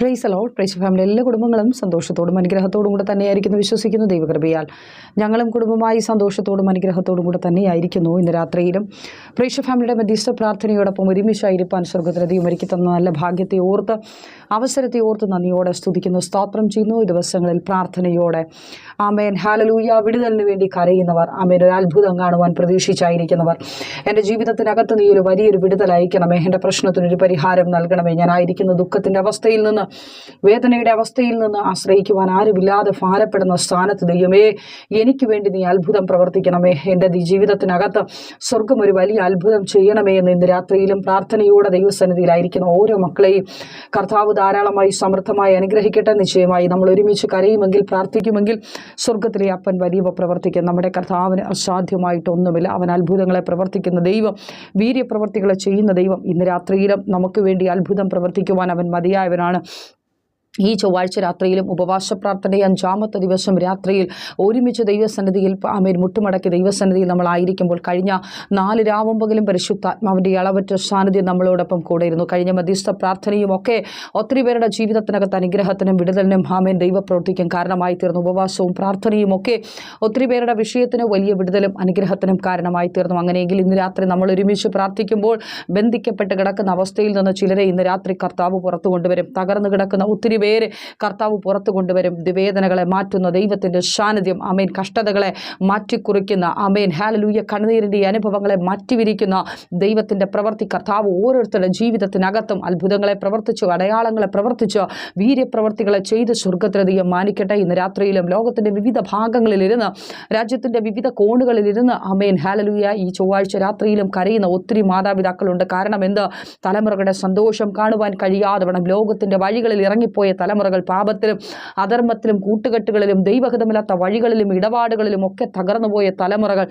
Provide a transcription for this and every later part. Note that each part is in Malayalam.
പ്രൈസ് അലോട്ട് പ്രൈസ് ഫാമിലി എല്ലാ കുടുംബങ്ങളും സന്തോഷത്തോടും അനുഗ്രഹത്തോടും കൂടെ തന്നെയായിരിക്കുന്നു വിശ്വസിക്കുന്നു ദൈവകൃപയാൽ. ഞങ്ങളും കുടുംബമായി സന്തോഷത്തോടും അനുഗ്രഹത്തോടും കൂടെ തന്നെയായിരിക്കുന്നു ഇന്ന് രാത്രിയിലും. പ്രേക്ഷ ഫാമിലിയുടെ മധ്യസ്ഥ പ്രാർത്ഥനയോടൊപ്പം ഒരുമിച്ചായിരിക്കാൻ സ്വർഗത്തിനധികം ഒരുക്കി തന്ന നല്ല ഭാഗ്യത്തെ ഓർത്ത് അവസരത്തെ ഓർത്ത് നന്ദിയോടെ സ്തുതിക്കുന്നു സ്തോത്രം ചെയ്യുന്നു ഈ ദിവസങ്ങളിൽ പ്രാർത്ഥനയോടെ. ആമേൻ. ഹാലലൂയ വിടുതലിന് വേണ്ടി കരയുന്നവർ ആമേൻ. ഒരു അത്ഭുതം കാണുവാൻ പ്രതീക്ഷിച്ചായിരിക്കുന്നവർ. എന്റെ ജീവിതത്തിനകത്ത് നീ ഒരു വലിയൊരു വിടുതൽ അയക്കണമേ. എന്റെ പ്രശ്നത്തിനൊരു പരിഹാരം നൽകണമേ. ഞാനായിരിക്കുന്ന ദുഃഖത്തിന്റെ അവസ്ഥയിൽ നിന്ന് വേദനയുടെ അവസ്ഥയിൽ നിന്ന് ആശ്രയിക്കുവാൻ ആരുമില്ലാതെ ഭാരപ്പെടുന്ന സ്ഥാനത്ത് ദൈവമേ എനിക്ക് വേണ്ടി നീ അത്ഭുതം പ്രവർത്തിക്കണമേ. എന്റെ ജീവിതത്തിനകത്ത് സ്വർഗം ഒരു വലിയ അത്ഭുതം ചെയ്യണമേ എന്ന് ഇന്ന് രാത്രിയിലും പ്രാർത്ഥനയോടെ ദൈവസന്നിധിയിലായിരിക്കുന്ന ഓരോ മക്കളെയും കർത്താവ് ധാരാളമായി സമൃദ്ധമായി അനുഗ്രഹിക്കട്ടെ നിശ്ചയമായി നമ്മൾ ഒരുമിച്ച് കരയുമെങ്കിൽ പ്രാർത്ഥിക്കുമെങ്കിൽ സ്വർഗത്തിലെ അപ്പൻ വലിയവ പ്രവർത്തിക്കും. നമ്മുടെ കർത്താവിന് അസാധ്യമായിട്ടൊന്നുമില്ല. അവൻ അത്ഭുതങ്ങളെ പ്രവർത്തിക്കുന്ന ദൈവം വീര്യപ്രവർത്തികളെ ചെയ്യുന്ന ദൈവം. ഇന്ന് രാത്രിയിലും നമുക്ക് വേണ്ടി അത്ഭുതം പ്രവർത്തിക്കുവാൻ അവൻ മതിയായവനാണ്. ഈ ചൊവ്വാഴ്ച രാത്രിയിലും ഉപവാസ പ്രാർത്ഥന അഞ്ചാമത്തെ ദിവസം രാത്രിയിൽ ഒരുമിച്ച് ദൈവസന്നിധിയിൽ ആമേൻ മുട്ടുമടക്കി ദൈവസന്നിധിയിൽ നമ്മളായിരിക്കുമ്പോൾ കഴിഞ്ഞ നാല് രാവും പകലും പരിശുദ്ധാത്മാവിന്റെ അളവറ്റ സാന്നിധ്യം നമ്മളോടൊപ്പം കൂടെ ഇരുന്നു കഴിഞ്ഞ മധ്യസ്ഥ പ്രാർത്ഥനയും ഒക്കെ ഒത്തിരി പേരുടെ ജീവിതത്തിനകത്ത് അനുഗ്രഹത്തിനും വിടുതലിനും ആമേൻ ദൈവപ്രവർത്തിക്കും കാരണമായി തീർന്നു. ഉപവാസവും പ്രാർത്ഥനയും ഒക്കെ ഒത്തിരി പേരുടെ വിഷയത്തിന് വലിയ വിടുതലും അനുഗ്രഹത്തിനും കാരണമായി തീർന്നു. അങ്ങനെയെങ്കിൽ ഇന്ന് രാത്രി നമ്മൾ ഒരുമിച്ച് പ്രാർത്ഥിക്കുമ്പോൾ ബന്ധിക്കപ്പെട്ട് കിടക്കുന്ന അവസ്ഥയിൽ നിന്ന് ചിലരെ ഇന്ന് രാത്രി കർത്താവ് പുറത്തു കൊണ്ടുവരും. തകർന്നു കിടക്കുന്ന ഒത്തിരി പേര് കർത്താവ് പുറത്തു കൊണ്ടുവരും. വേദനകളെ മാറ്റുന്ന ദൈവത്തിന്റെ സാന്നിധ്യം. അമേൻ കഷ്ടതകളെ മാറ്റിക്കുറിക്കുന്ന. അമേൻ ഹാലലൂയ കണ്ണുനീരിന്റെ അനുഭവങ്ങളെ മാറ്റിവിരിക്കുന്ന ദൈവത്തിന്റെ പ്രവർത്തി കർത്താവ് ഓരോരുത്തരുടെ ജീവിതത്തിനകത്തും അത്ഭുതങ്ങളെ പ്രവർത്തിച്ചു അടയാളങ്ങളെ പ്രവർത്തിച്ചു വീര്യപ്രവർത്തികളെ ചെയ്ത് സ്വർഗത്തിലധികം മാനിക്കട്ടെ. ഇന്ന് രാത്രിയിലും ലോകത്തിന്റെ വിവിധ ഭാഗങ്ങളിലിരുന്ന് രാജ്യത്തിന്റെ വിവിധ കോണുകളിലിരുന്ന് അമേൻ ഹാലലൂയ ഈ ചൊവ്വാഴ്ച രാത്രിയിലും കരയുന്ന ഒത്തിരി മാതാപിതാക്കളുണ്ട്. കാരണം എന്ത്? തലമുറകളുടെ സന്തോഷം കാണുവാൻ കഴിയാതെ വേണം ലോകത്തിന്റെ വഴികളിൽ ഇറങ്ങിപ്പോയ തലമുറകൾ പാപത്തിലും അധർമ്മത്തിലും കൂട്ടുകെട്ടുകളിലും ദൈവഹിതമില്ലാത്ത വഴികളിലും ഇടപാടുകളിലും ഒക്കെ തകർന്നുപോയ തലമുറകൾ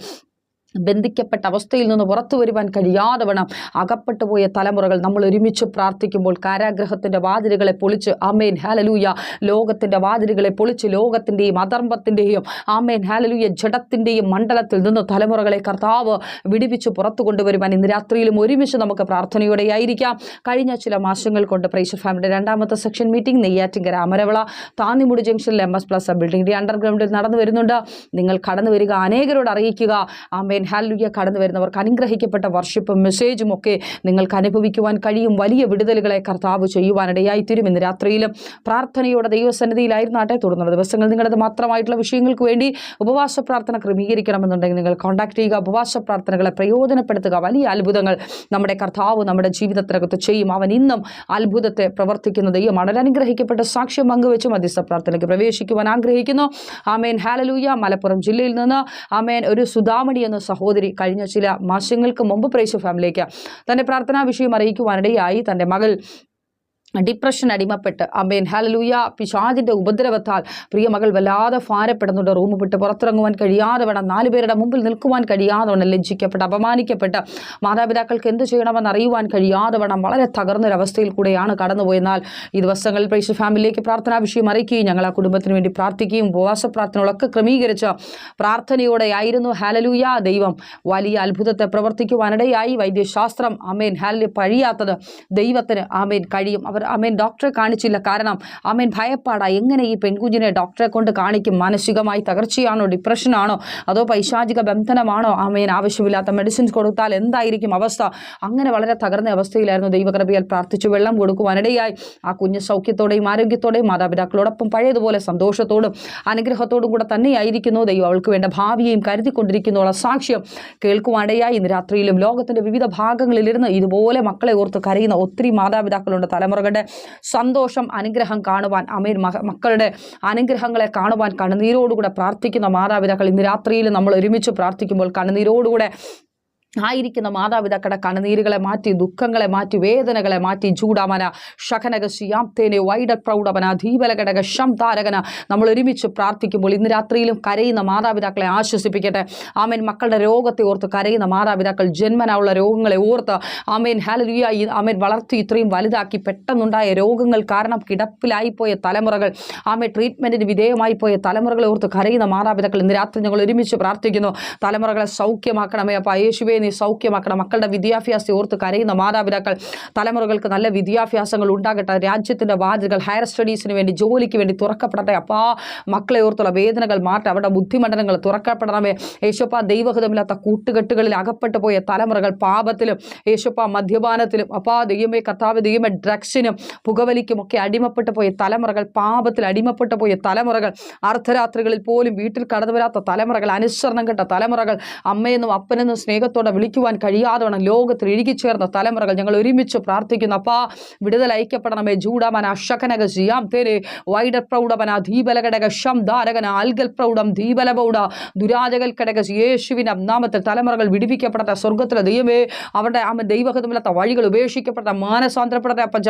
ബന്ധിക്കപ്പെട്ട അവസ്ഥയിൽ നിന്ന് പുറത്തു വരുവാൻ കഴിയാതെ വേണം അകപ്പെട്ടു പോയ തലമുറകൾ നമ്മൾ ഒരുമിച്ച് പ്രാർത്ഥിക്കുമ്പോൾ കാരാഗ്രഹത്തിന്റെ വാതിലുകളെ പൊളിച്ച് ആമേൻ ഹാലലൂയ ലോകത്തിന്റെ വാതിലുകളെ പൊളിച്ച് ലോകത്തിന്റെയും അധർമ്മത്തിന്റെയും ആമേൻ ഹാലലൂയ ജഡത്തിന്റെയും മണ്ഡലത്തിൽ നിന്ന് തലമുറകളെ കർത്താവ് വിടിവിച്ച് പുറത്തു കൊണ്ടുവരുവാൻ ഇന്ന് രാത്രിയിലും ഒരുമിച്ച് നമുക്ക് പ്രാർത്ഥനയോടെ ആയിരിക്കാം കഴിഞ്ഞ ചില മാസങ്ങൾ കൊണ്ട് പ്രൈഷർ ഫാമിലിയുടെ രണ്ടാമത്തെ സെക്ഷൻ മീറ്റിംഗ് നെയ്യാറ്റിങ്കര അമരവള താന്നിമുടി ജംഗ്ഷനിൽ എം എസ് പ്ലസ് ബിൽഡിംഗിന്റെ അണ്ടർഗ്രൗണ്ടിൽ നടന്നു വരുന്നുണ്ട്. നിങ്ങൾ കടന്നു വരിക അനേകരോട് അറിയിക്കുക. ആമേൻ ഹാലുയ കടന്നു വരുന്നവർക്ക് അനുഗ്രഹിക്കപ്പെട്ട വർഷിപ്പും മെസ്സേജും ഒക്കെ നിങ്ങൾക്ക് അനുഭവിക്കുവാൻ കഴിയും. വലിയ വിടുതലുകളെ കർത്താവ് ചെയ്യുവാനിടയായി തീരും ഇന്ന് രാത്രിയിലും പ്രാർത്ഥനയോടെ ദൈവസന്നിധിയിലായിരുന്നാട്ടെ തുടർന്നുള്ള ദിവസങ്ങൾ നിങ്ങളത് മാത്രമായിട്ടുള്ള വിഷയങ്ങൾക്ക് വേണ്ടി ഉപവാസ പ്രാർത്ഥന ക്രമീകരിക്കണമെന്നുണ്ടെങ്കിൽ നിങ്ങൾ കോൺടാക്ട് ചെയ്യുക. ഉപവാസ പ്രാർത്ഥനകളെ പ്രയോജനപ്പെടുത്തുക. വലിയ അത്ഭുതങ്ങൾ നമ്മുടെ കർത്താവ് നമ്മുടെ ജീവിതത്തിനകത്ത് ചെയ്യും. അവൻ ഇന്നും അത്ഭുതത്തെ പ്രവർത്തിക്കുന്ന ദൈവമാണ്. അനുഗ്രഹിക്കപ്പെട്ട സാക്ഷ്യം പങ്കുവെച്ച് മധ്യസ്ഥ പ്രാർത്ഥനയ്ക്ക് പ്രവേശിക്കുവാൻ ആഗ്രഹിക്കുന്നു. ആമേൻ. ഹാലലൂയ. മലപ്പുറം ജില്ലയിൽ നിന്ന് ആമേൻ. ഒരു സുധാമണി എന്ന സഹോദരി കഴിഞ്ഞ ചില മാസങ്ങൾക്ക് മുമ്പ് പ്രേശു ഫാമിലിക്ക് തന്റെ പ്രാർത്ഥനാ വിഷയം അറിയിക്കുവാനിടയായി തന്റെ മകൾ ഡിപ്രഷൻ അടിമപ്പെട്ട്. അമ്മേൻ ഹലലൂയ പിശാജിന്റെ ഉപദ്രവത്താൽ പ്രിയ മകൾ വല്ലാതെ ഭാരപ്പെടുന്നുണ്ട്. റൂം വിട്ട് പുറത്തിറങ്ങുവാൻ കഴിയാതെ വേണം. നാല് പേരുടെ മുമ്പിൽ നിൽക്കുവാൻ കഴിയാതെ വേണം. ലജ്ജിക്കപ്പെട്ട് അപമാനിക്കപ്പെട്ട്. മാതാപിതാക്കൾക്ക് എന്ത് ചെയ്യണമെന്ന് അറിയുവാൻ കഴിയാതെ വേണം. വളരെ തകർന്നൊരവസ്ഥയിൽ കൂടെയാണ് കടന്നുപോയെന്നാൽ ഈ ദിവസങ്ങളിൽ പ്രേക്ഷ ഫാമിലിയിലേക്ക് പ്രാർത്ഥനാ വിഷയം അറിയിക്കുകയും ഞങ്ങൾ ആ കുടുംബത്തിന് വേണ്ടി പ്രാർത്ഥിക്കുകയും ഉപവാസ പ്രാർത്ഥനകളൊക്കെ ക്രമീകരിച്ച് പ്രാർത്ഥനയോടെ ആയിരുന്നു. ഹാലലൂയ ദൈവം വലിയ അത്ഭുതത്തെ പ്രവർത്തിക്കുവാനിടയായി. വൈദ്യശാസ്ത്രം അമേൻ ഹാലലി പഴിയാത്തത് ദൈവത്തിന് ആമേൻ കഴിയും. അവർ അമേൻ ഡോക്ടറെ കാണിച്ചില്ല. കാരണം ആമേൻ ഭയപ്പാടാ. എങ്ങനെ ഈ പെൺകുഞ്ഞിനെ ഡോക്ടറെ കൊണ്ട് കാണിക്കും? മാനസികമായി തകർച്ചയാണോ? ഡിപ്രഷനാണോ അതോ പൈശാചിക ബന്ധനമാണോ? ആമേൻ ആവശ്യമില്ലാത്ത മെഡിസിൻസ് കൊടുത്താൽ എന്തായിരിക്കും അവസ്ഥ? അങ്ങനെ വളരെ തകർന്ന അവസ്ഥയിലായിരുന്നു ദൈവകൃപയാൽ പ്രാർത്ഥിച്ചു വെള്ളം കൊടുക്കുവാനിടയായി. ആ കുഞ്ഞ് സൗഖ്യത്തോടെയും ആരോഗ്യത്തോടെയും മാതാപിതാക്കളോടൊപ്പം പഴയതുപോലെ സന്തോഷത്തോടും അനുഗ്രഹത്തോടും കൂടെ തന്നെയായിരിക്കുന്നു. ദൈവം അവൾക്ക് വേണ്ട ഭാവിയെയും കരുതിക്കൊണ്ടിരിക്കുന്നുള്ള സാക്ഷ്യം കേൾക്കുവാനിടയായി. ഇന്ന് രാത്രിയിലും ലോകത്തിന്റെ വിവിധ ഭാഗങ്ങളിലിരുന്ന് ഇതുപോലെ മക്കളെ ഓർത്ത് കരയുന്ന ഒത്തിരി മാതാപിതാക്കളുണ്ട് തലമുറകളുടെ സന്തോഷം അനുഗ്രഹം കാണുവാൻ അമീർ മക്കളുടെ അനുഗ്രഹങ്ങളെ കാണുവാൻ കണ്ണുനീരോടുകൂടെ പ്രാർത്ഥിക്കുന്ന മാതാപിതാക്കൾ ഇന്ന് രാത്രിയിൽ നമ്മൾ ഒരുമിച്ച് പ്രാർത്ഥിക്കുമ്പോൾ കണ്ണുനീരോടുകൂടെ ആയിരിക്കുന്ന മാതാപിതാക്കളുടെ കണനീരുകളെ മാറ്റി ദുഃഖങ്ങളെ മാറ്റി വേദനകളെ മാറ്റി ചൂടാമന തേനെ വൈഡ പ്രൗഢമന ധീപലഘടക ശം താരകന. നമ്മൾ ഒരുമിച്ച് പ്രാർത്ഥിക്കുമ്പോൾ ഇന്ന് രാത്രിയിലും കരയുന്ന മാതാപിതാക്കളെ ആശ്വസിപ്പിക്കട്ടെ. ആമേൻ. മക്കളുടെ രോഗത്തെ ഓർത്ത് കരയുന്ന മാതാപിതാക്കൾ ജന്മനായുള്ള രോഗങ്ങളെ ഓർത്ത് ആമേൻ. ഹാലലിയ ആമേൻ വളർത്തി ഇത്രയും വലുതാക്കി പെട്ടെന്നുണ്ടായ രോഗങ്ങൾ കാരണം കിടപ്പിലായിപ്പോയ തലമുറകൾ ആമേ ട്രീറ്റ്മെന്റിന് വിധേയമായി പോയ തലമുറകളെ ഓർത്ത് കരയുന്ന മാതാപിതാക്കൾ ഇന്ന് രാത്രി ഞങ്ങൾ ഒരുമിച്ച് പ്രാർത്ഥിക്കുന്നു. തലമുറകളെ സൗഖ്യമാക്കണമേ. അപ്പോൾ യേശുവെ നീ സൗഖ്യമാക്കണം. മക്കളുടെ വിദ്യാഭ്യാസം ഓർത്ത് കരയുന്ന മാതാപിതാക്കൾ തലമുറകൾക്ക് നല്ല വിദ്യാഭ്യാസങ്ങൾ ഉണ്ടാകട്ടെ. രാജ്യത്തിന്റെ വാതിലുകൾ ഹയർ സ്റ്റഡീസിന് വേണ്ടി ജോലിക്ക് വേണ്ടി തുറക്കപ്പെടട്ടെ. അപ്പാ മക്കളെ ഓർത്തുള്ള വേദനകൾ മാറ്റം അവരുടെ ബുദ്ധിമണ്ഡലങ്ങൾ തുറക്കപ്പെടണമേ. യേശുപ്പ ദൈവഹിതമില്ലാത്ത കൂട്ടുകെട്ടുകളിൽ അകപ്പെട്ടു പോയ തലമുറകൾ പാപത്തിലും യേശുപ്പ മദ്യപാനത്തിലും അപ്പാ ദൈവമേ കർത്താവ് ദൈവമേ ഡ്രഗ്സിനും പുകവലിക്കും ഒക്കെ അടിമപ്പെട്ടു പോയ തലമുറകൾ പാപത്തിൽ അടിമപ്പെട്ടു പോയ തലമുറകൾ അർദ്ധരാത്രികളിൽ പോലും വീട്ടിൽ കടന്നു വരാത്ത തലമുറകൾ അനുസരണം കെട്ട തലമുറകൾ അമ്മയെന്നും അപ്പനെന്നും സ്നേഹത്തോടെ വിളിക്കുവാൻ കഴിയാതെ വേണം ലോകത്തിൽ ഇഴുകിച്ചേർന്ന തലമുറകൾ ഞങ്ങൾ ഒരുമിച്ച് പ്രാർത്ഥിക്കുന്നു. അപ്പാ വിടുതൽ ഐക്യപ്പെടണമേ ജൂഡമന അഷകനക ജിയാം തേരെ വൈഡർ പ്രൗഢമന ധീബലഘടക ഷം ധാരകന അൽഗൽ പ്രൗഢം ദീപലപൗഢ ദുരാജകൽ ഘടക യേശുവിന്റെ നാമത്തിൽ തലമുറകൾ വിടിവിക്കപ്പെടട്ടെ സ്വർഗത്തിലെ ദൈവമേ. അവരുടെ അമ്മ ദൈവഹിതമില്ലാത്ത വഴികൾ ഉപേക്ഷിക്കപ്പെട്ട മാനസാന്തരപ്പെടട്ടെ അപ്പച്ച.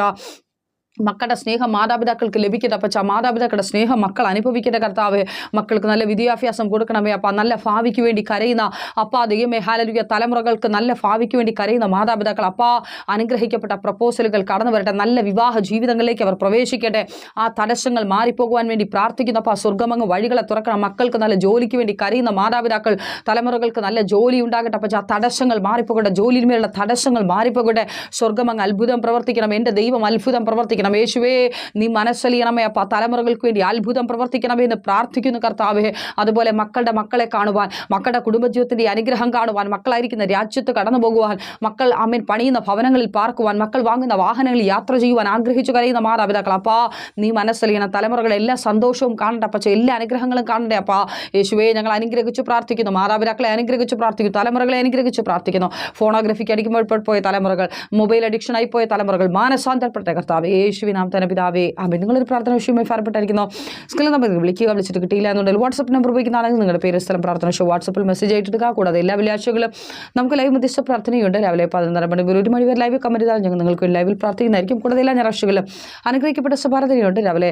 മക്കളുടെ സ്നേഹം മാതാപിതാക്കൾക്ക് ലഭിക്കട്ടെ അപ്പച്ച. മാതാപിതാക്കളുടെ സ്നേഹം മക്കൾ അനുഭവിക്കട്ടെ കർത്താവ്. മക്കൾക്ക് നല്ല വിദ്യാഭ്യാസം കൊടുക്കണമേ അപ്പം. നല്ല ഭാവിക്ക് വേണ്ടി കരയുന്ന അപ്പ ദൈവമേ ഹാലലുക തലമുറകൾക്ക് നല്ല ഭാവിക്ക് വേണ്ടി കരയുന്ന മാതാപിതാക്കൾ അപ്പാ അനുഗ്രഹിക്കപ്പെട്ട പ്രപ്പോസലുകൾ കടന്നു വരട്ടെ. നല്ല വിവാഹ ജീവിതങ്ങളിലേക്ക് അവർ പ്രവേശിക്കട്ടെ. ആ തടസ്സങ്ങൾ മാറിപ്പോകുവാൻ വേണ്ടി പ്രാർത്ഥിക്കുന്ന അപ്പ. സ്വർഗമങ്ങ് വഴികളെ തുറക്കണം. മക്കൾക്ക് നല്ല ജോലിക്ക് വേണ്ടി കരയുന്ന മാതാപിതാക്കൾ തലമുറകൾക്ക് നല്ല ജോലി ഉണ്ടാകട്ടെ അപ്പച്ച. ആ തടസ്സങ്ങൾ മാറിപ്പോകട്ടെ. ജോലിയിന്മേലുള്ള തടസ്സങ്ങൾ മാറിപ്പോകട്ടെ. സ്വർഗമങ്ങ് അത്ഭുതം പ്രവർത്തിക്കണം. എന്റെ ദൈവം അത്ഭുതം പ്രവർത്തിക്കണം. യേശുവേ നീ മനസ്സലിയണമേ അപ്പോൾ തലമുറകൾക്ക് വേണ്ടി അത്ഭുതം പ്രവർത്തിക്കണമേ എന്ന് പ്രാർത്ഥിക്കുന്നു കർത്താവേ. അതുപോലെ മക്കളുടെ മക്കളെ കാണുവാൻ മക്കളുടെ കുടുംബജീവിതത്തിന്റെ അനുഗ്രഹം കാണുവാൻ മക്കളായിരിക്കുന്ന രാജ്യത്ത് കടന്നു പോകുവാൻ മക്കൾ അമ്മൻ പണിയുന്ന ഭവനങ്ങളിൽ പാർക്കുവാൻ മക്കൾ വാങ്ങുന്ന വാഹനങ്ങളിൽ യാത്ര ചെയ്യുവാൻ ആഗ്രഹിച്ചു കരയുന്ന മാതാപിതാക്കൾ. അപ്പാ നീ മനസ്സലിയണം. തലമുറകളെ എല്ലാ സന്തോഷവും കാണണ്ട പക്ഷേ എല്ലാ അനുഗ്രഹങ്ങളും കാണണ്ടേ അപ്പാ. യേശുവേ ഞങ്ങൾ അനുഗ്രഹിച്ചു പ്രാർത്ഥിക്കുന്നു. മാതാപിതാക്കളെ അനുഗ്രഹിച്ചു പ്രാർത്ഥിക്കുന്നു. തലമുറകളെ അനുഗ്രഹിച്ചു പ്രാർത്ഥിക്കുന്നു. ഫോണോഗ്രഫിക്ക് അടിക്കുമ്പോൾ പോയ തലമുറകൾ മൊബൈൽ അഡിക്ഷനായി പോയ തലമുറകൾ മാനസാന്തരപ്പെട്ട കർത്താവ്. യേശുവിനാം തന്നെ പിതാവേ അമ്മ നിങ്ങളൊരു പ്രാർത്ഥന വിഷയമായി ഫലപ്പെട്ടായിരിക്കുന്നു സ്കിൽ നമ്പർ വിളിക്കുക വിളിച്ചിട്ട് കിട്ടിയില്ല എന്നുണ്ടെങ്കിൽ വാട്സപ്പ് നമ്പർ ഉപയോഗിക്കുന്നതാണെങ്കിൽ നിങ്ങളുടെ പേര് സ്ഥലം പ്രാർത്ഥന വിഷയം വാട്സപ്പിൽ മെസ്സേജ് ആയിട്ടിടുക കൂടാതെ എല്ലാ വെള്ളിയാഴ്ചകളും നമുക്ക് ലൈവ് മധ്യസ്ഥ പ്രാർത്ഥനയുണ്ട്. രാവിലെ പതിനൊന്നര മണി ഒരു മണി വരെ ലൈവ് ചെയ്താൽ ഞങ്ങൾ നിങ്ങൾക്ക് ലൈവിൽ പ്രാർത്ഥിക്കുന്നതായിരിക്കും. കൂടാതെ എല്ലാ ഞായറാഴ്ചകളും അനുഗ്രഹിക്കപ്പെട്ട സഭാരതയുണ്ട് രാവിലെ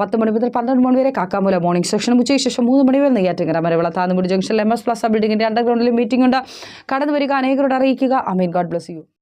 പത്ത് മണി മുതൽ പന്ത്രണ്ട് മണി വരെ കാക്കാമൂല മോർണിംഗ് സെക്ഷൻ ഉച്ചയ്ക്ക് ശേഷം മൂന്ന് മണി വരെ നെയ്യാറ്റിങ്ങര മരവിള താന്നുമുടി ജംഗ്ഷനിൽ എം എസ് പ്ലസ് ബിൽഡിങ്ങിന്റെ അണ്ടർഗ്രൗണ്ടിൽ മീറ്റിംഗ് ഉണ്ട്. കടന്നു വരിക അനേകരോട് അറിയിക്കുക. അമീൻ god bless you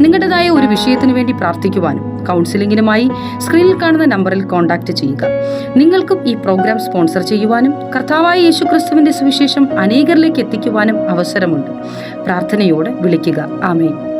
നിങ്ങളുടേതായ ഒരു വിഷയത്തിന് വേണ്ടി പ്രാർത്ഥിക്കുവാനും കൗൺസിലിംഗിനുമായി സ്ക്രീനിൽ കാണുന്ന നമ്പറിൽ കോൺടാക്ട് ചെയ്യുക. നിങ്ങൾക്കും ഈ പ്രോഗ്രാം സ്പോൺസർ ചെയ്യുവാനും കർത്താവായ യേശു ക്രിസ്തുവിന്റെ സുവിശേഷം അനേകരിലേക്ക് എത്തിക്കുവാനും അവസരമുണ്ട്. പ്രാർത്ഥനയോടെ വിളിക്കുക. ആമേൻ.